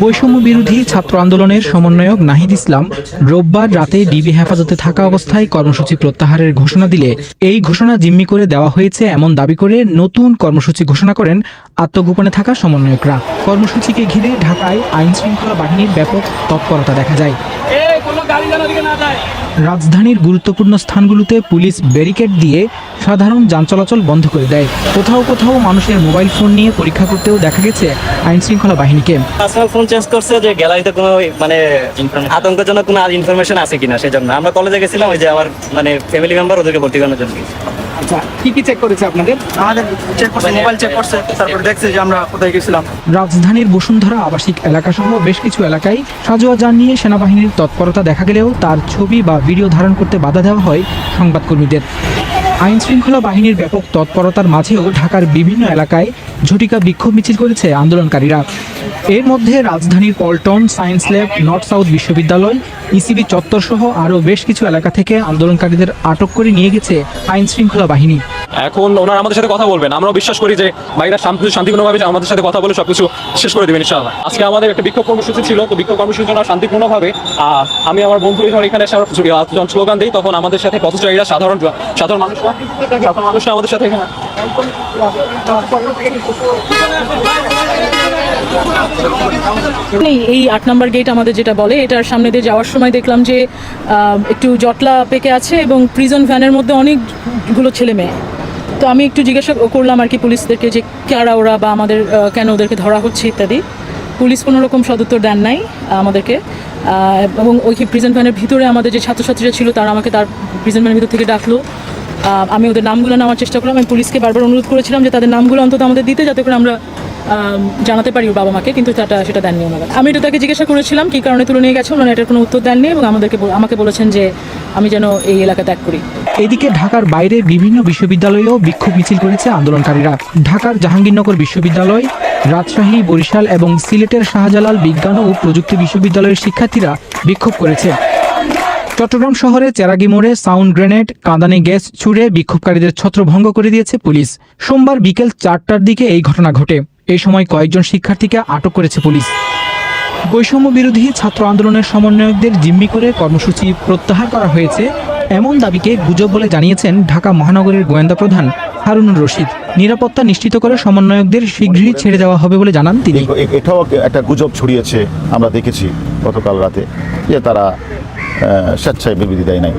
বৈষম্য বিরোধী ছাত্র আন্দোলনের সমন্বয়ক নাহিদ ইসলাম রোববার রাতে ডিবি হেফাজতে থাকা অবস্থায় কর্মসূচি প্রত্যাহারের ঘোষণা দিলে। এই ঘোষণা জিম্মি করে দেওয়া হয়েছে এমন দাবি করে নতুন কর্মসূচি ঘোষণা করেন আত্মগোপনে থাকা সমন্বয়করা। কর্মসূচিকে ঘিরে ঢাকায় আইন শৃঙ্খলা বাহিনীর ব্যাপক তৎপরতা দেখা যায়। রাজধানীর গুরুত্বপূর্ণ স্থানগুলোতে পুলিশ ব্যারিকেড দিয়ে সাধারণ যান চলাচল বন্ধ করে দেয়। কোথাও কোথাও মানুষের মোবাইল ফোন নিয়ে পরীক্ষা করতেও দেখা গেছে আইন শৃঙ্খলা বাহিনীকে। পার্সোনাল ফোন চেঞ্জ করছে যে গ্যালারিতে কোনো মানে আতঙ্কজনক কোনো ইনফরমেশন আছে কিনা সেজন্য। আমরা কলেজে গেছিলাম ওই যে আমার মানে ফ্যামিলি মেম্বার ওদেরকে ভর্তি করানোর জন্য আচ্ছা কি কি চেক করেছে আপনাদের? আমাদের চেক করছে মোবাইল চেক করছে তারপরে দেখছে যে আমরা কোথায় গেছিলাম। রাজধানীর বসুন্ধরা আবাসিক এলাকা সহ বেশ কিছু এলাকায় সাজোয়া যান নিয়ে সেনাবাহিনীর তৎপরতা দেখা গেলেও তার ছবি বা ভিডিও ধারণ করতে বাধা দেওয়া হয় সংবাদকর্মীদের। আইন শৃঙ্খলা বাহিনীর ব্যাপক তৎপরতার মাঝেও ঢাকার বিভিন্ন এলাকায় ঝটিকা বিক্ষোভ মিছিল করেছে আন্দোলনকারীরা। এর মধ্যে রাজধানীর Paltan science lab, north south বিশ্ববিদ্যালয়, ইসিবি চত্বর সহ আরও বেশ কিছু এলাকা থেকে আন্দোলনকারীদের আটক করে নিয়ে গেছে আইন শৃঙ্খলা বাহিনী। এখন ওনারা আমাদের সাথে কথা বলবেন। আমরাও বিশ্বাস করি যে ভাইরা শান্তি শান্তিপূর্ণভাবে আমাদের সাথে কথা বলে সবকিছু শেষ করে দেবেন ইনশাআল্লাহ। আজকে আমাদের একটা বিক্ষোভ কর্মসূচি ছিল। তো বিক্ষোভ কর্মসূচির জন্য শান্তিপূর্ণভাবে আমি আমার বন্ধু যখন এখানে যখন স্লোগান দিই। তখন আমাদের সাথে পথচারীরা, সাধারণ সাধারণ মানুষরা সাধারণ মানুষরা আমাদের সাথে এই আট নাম্বার গেট আমাদের যেটা বলে, এটার সামনে দিয়ে যাওয়ার সময় দেখলাম যে একটু জটলা পেকে আছে এবং প্রিজন ভ্যানের মধ্যে অনেকগুলো ছেলে মেয়ে তো আমি একটু জিজ্ঞাসা করলাম আর কি পুলিশদেরকে যে কারা ওরা বা আমাদের কেন ওদেরকে ধরা হচ্ছে ইত্যাদি। পুলিশ কোনো রকম সদুত্তর দেন নাই আমাদেরকে। এবং ওই প্রেজেন্ট ভ্যানের ভিতরে আমাদের যে ছাত্রছাত্রীরা ছিল তারা আমাকে তার প্রেজেন্ট ভ্যানের ভিতর থেকে ডাকলো। আমি ওদের নামগুলো নেওয়ার চেষ্টা করলাম। আমি পুলিশকে বারবার অনুরোধ করেছিলাম যে তাদের নামগুলো অন্তত আমাদের দিতে যাতে করে আমরা আম, জানাতে পারি বাবা মাকে কিন্তু সেটা সেটা দেননি ওনারা। আমি এটা তাকে জিজ্ঞাসা করেছিলাম কি কারণে তুলে নিয়ে গেছে, ওনারা এটার কোনো উত্তর দেননি এবং আমাদেরকে আমাকে বলেছেন যে আমি যেন এই এলাকা ত্যাগ করি। এদিকে ঢাকার বাইরে বিভিন্ন বিশ্ববিদ্যালয়েও বিক্ষোভ মিছিল করেছে আন্দোলনকারীরা। ঢাকার জাহাঙ্গীরনগর বিশ্ববিদ্যালয়, রাজশাহী, বরিশাল এবং সিলেটের শাহজালাল বিজ্ঞান ও প্রযুক্তি বিশ্ববিদ্যালয়ের শিক্ষার্থীরা বিক্ষোভ করেছে। চট্টগ্রাম শহরে চেরাগি মোড়ে সাউন্ড গ্রেনেড, কাঁদানে গ্যাস ছুড়ে বিক্ষোভকারীদের ছত্রভঙ্গ করে দিয়েছে পুলিশ। সোমবার বিকেল চারটার দিকে এই ঘটনা ঘটে। এই সময় কয়েকজন শিক্ষার্থীকে আটক করেছে পুলিশ। বৈষম্য বিরোধী ছাত্র আন্দোলনের সমন্বয়কদের জিম্মি করে কর্মসূচি প্রত্যাহার করা হয়েছে এমন দাবিকে গুজব বলে জানিয়েছেন ঢাকা মহানগরের গোয়েন্দা প্রধান হারুনুর রশিদ। নিরাপত্তা নিশ্চিত করে সমন্বয়কদের শীঘ্রই ছেড়ে দেওয়া হবে বলে জানান তিনি। এ- এ- এটাও একটা গুজব ছড়িয়েছে, আমরা দেখেছি গতকাল রাতে, যে তারা স্বেচ্ছায় বিবৃতি দেয় নাই।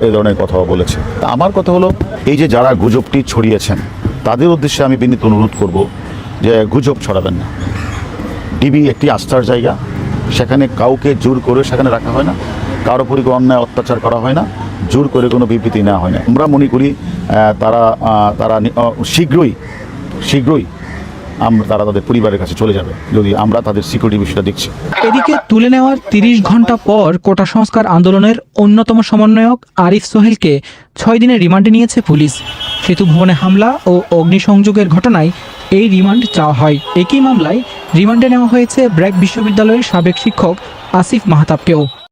এই ধরনের কথাও বলেছে। আমার কথা হলো, এই যে যারা গুজবটি ছড়িয়েছেন, তাদের উদ্দেশ্যে আমি বিনীত অনুরোধ করব যে গুজব ছড়াবেন না। ডিবি একটি আস্থার জায়গা। সেখানে কাউকে জোর করে সেখানে রাখা হয় না। কারও উপরই অন্যায়, অত্যাচার করা হয় না। জোর করে কোনো বিবৃতি নেওয়া হয় না। আমরা মনে করি তারা তারা শীঘ্রই শীঘ্রই আমরা, তারা তাদের পরিবারের কাছে চলে যাবে। যদি আমরা তাদের সিকিউরিটি বিষয়টা দেখছি। এদিকে তুলে নেওয়ার তিরিশ ঘণ্টা পর কোটা সংস্কার আন্দোলনের অন্যতম সমন্বয়ক আরিফ সোহেলকে ছয় দিনের রিমান্ডে নিয়েছে পুলিশ। সেতু ভবনে হামলা ও অগ্নিসংযোগের ঘটনায় এই রিমান্ড চাওয়া হয়। একই মামলায় রিমান্ডে নেওয়া হয়েছে ব্র্যাক বিশ্ববিদ্যালয়ের সাবেক শিক্ষক আসিফ মাহতাবকেও।